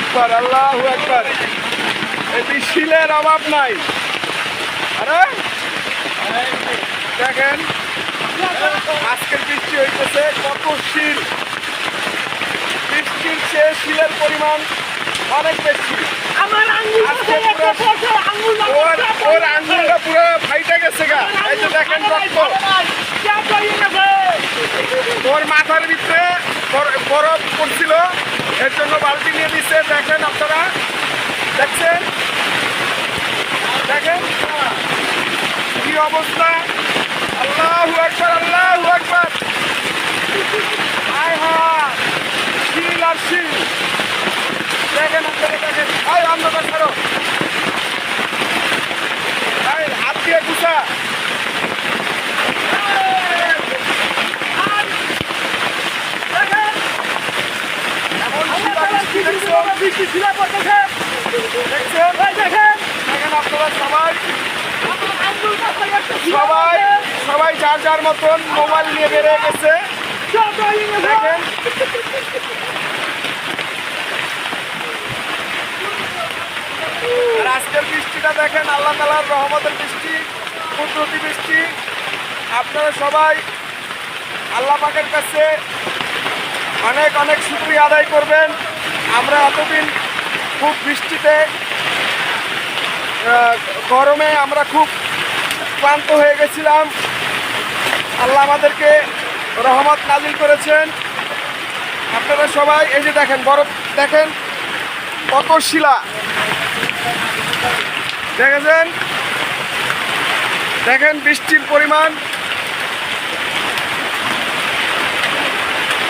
আকবার আল্লাহ আকবার। এটি শিলের অভাব নাই। আরে? দেখেন আজকের বৃষ্টি হইতেছে কত শিল। বৃষ্টির চেয়ে শিলের পরিমাণ অনেক বেশি। ওর আঙ্গুলটা পুরো ফাইটা গেছে গা। এই যে দেখেন ওর মাথার ভিতরে বরফ পড়ছিল এর জন্য বালতি নিয়ে দিচ্ছে দেখেন আপনারা দেখছেন দেখেন কি অবস্থা। আল্লাহু আকবার আল্লাহু আকবার। হায় হায় শিল আর শিল। দেখেন আপনারা দেখেন। হায় অন্ধকার ছাড়ো। হায় হাত দিয়ে গুছা। দেখছেন দেখেন আপনারা সবাই আমার আঙ্গুল কোথায় একটা ছিল সবাই সবাই যার যার মতন মোবাইল নিয়ে বেরিয়ে গেছে। দেখেন। আজকের বৃষ্টিটা দেখেন, আল্লাহ তালার রহমতের বৃষ্টি, কুদরতি বৃষ্টি। আপনারা সবাই আল্লাহ পাকের কাছে অনেক অনেক শুক্রিয়া আদায় করবেন। আমরা এতদিন খুব বৃষ্টিতে গরমে আমরা খুব ক্লান্ত হয়ে গেছিলাম। আল্লাহ আমাদেরকে রহমত নাজিল করেছেন। আপনারা সবাই এই যে দেখেন, বরফ, দেখেন কত শিলা। দেখেছেন? দেখেন বৃষ্টির পরিমাণ।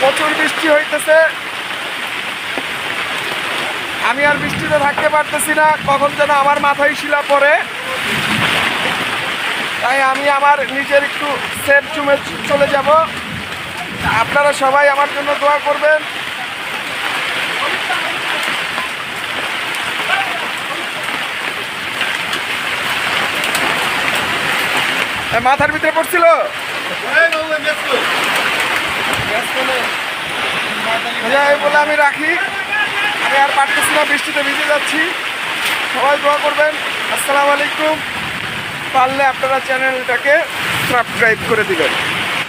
প্রচুর বৃষ্টি হইতেছে। আমি আর বৃষ্টিতে থাকতে পারতেছি না। কখন যেন আমার মাথায় শিলা পড়ে। তাই আমি আমার নিজের একটু সেফ জুমে চলে যাব। আপনারা সবাই আমার জন্য দোয়া করবেন। মাথার ভিতরে পড়ছিল? বলে আমি রাখি। আমি আর পারতেছি না, বৃষ্টিতে ভিজে যাচ্ছি। সবাই দোয়া করবেন। আসসালামু আলাইকুম। পারলে আপনারা চ্যানেলটাকে সাবস্ক্রাইব করে দিবেন।